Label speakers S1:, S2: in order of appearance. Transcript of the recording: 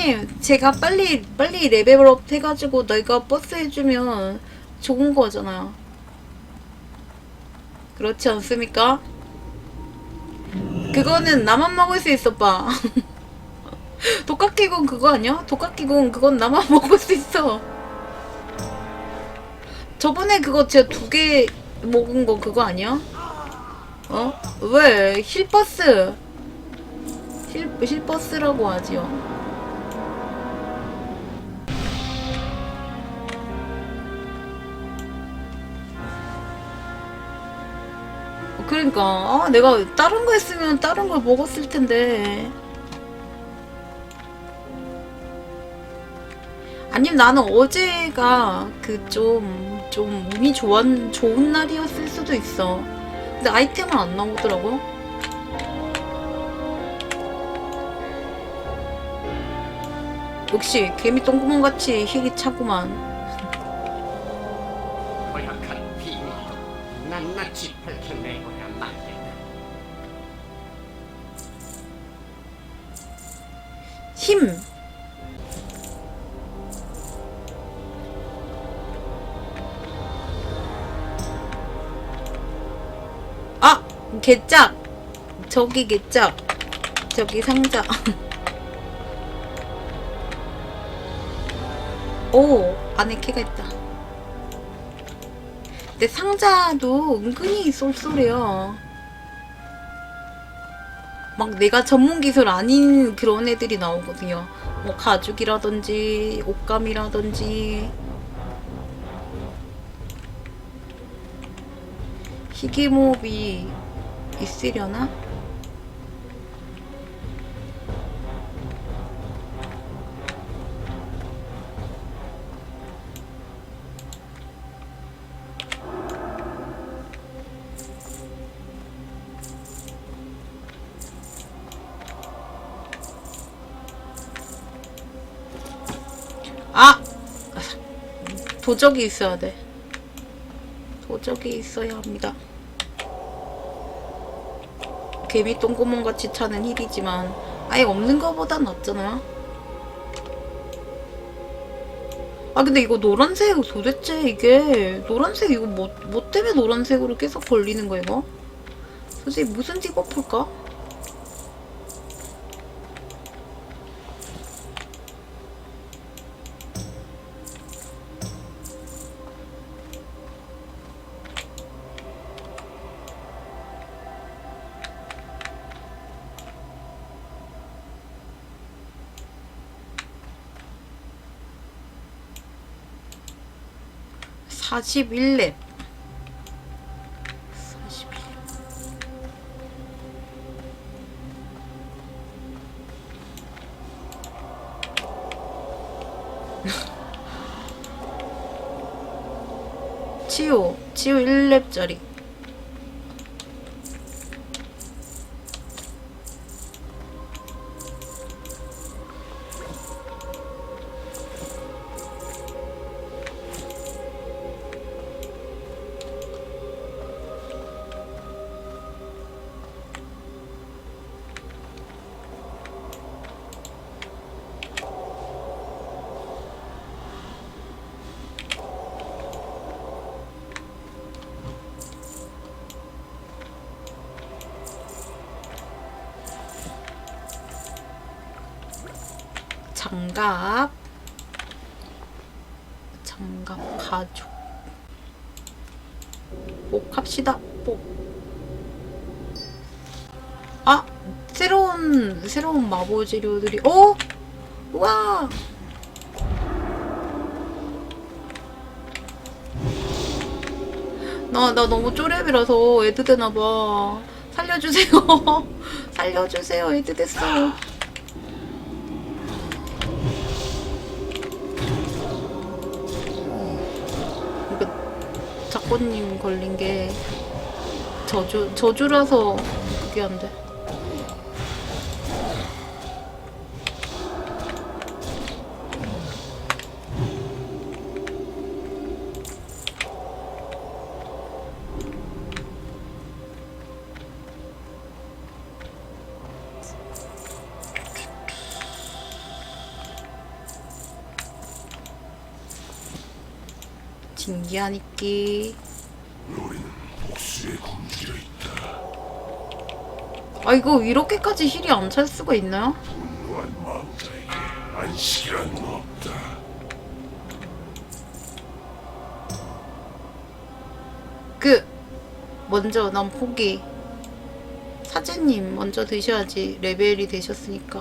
S1: 선생님, 제가 빨리, 빨리 레벨업 해가지고 너희가 버스 해주면 좋은 거잖아요. 그렇지 않습니까? 그거는 나만 먹을 수 있어, 빠. 독각기공 그거 아니야? 독각기공 그건 나만 먹을 수 있어. 저번에 그거 제가 두 개 먹은 거 그거 아니야? 어? 왜? 힐버스. 힐, 힐버스라고 하지요. 그러니까. 아, 내가 다른 거 했으면 다른 걸 먹었을 텐데. 아니면 나는 어제가 그 좀좀 운이 좋은 좋은 날이었을 수도 있어. 근데 아이템은 안 나오더라고. 역시 개미 똥구멍 같이 힐이 차구만 힘 아! 개짝! 저기 개짝 저기 상자 오 안에 키가 있다 근데 상자도 은근히 쏠쏠해요 막 내가 전문 기술 아닌 그런 애들이 나오거든요. 뭐 가죽이라든지 옷감이라든지 희귀몹이 있으려나? 도적이 있어야 돼. 도적이 있어야 합니다. 개미 똥구멍 같이 차는 힐이지만 아예 없는 거보단 낫잖아. 아 근데 이거 노란색 도대체 이게 노란색 이거 뭐, 뭐 때문에 노란색으로 계속 걸리는 거야 이거? 도대체 무슨 디버프일까? 사십일 렙 41. 치유, 치유 1렙짜리. 장갑. 장갑 가죽. 목 합시다. 목. 아, 새로운 새로운 마법 재료들이. 어? 우와. 나, 나 너무 쪼렙이라서 애드 되나봐. 살려주세요. 살려주세요. 애드 됐어. 이 작고님 걸린 게 저주 저주라서 그게 안 돼.
S2: 굶주려 있다.
S1: 아 이거 이렇게까지 힐이 안 찰 수가 있나요? 그 먼저 난 포기. 사제님 먼저 드셔야지 레벨이 되셨으니까.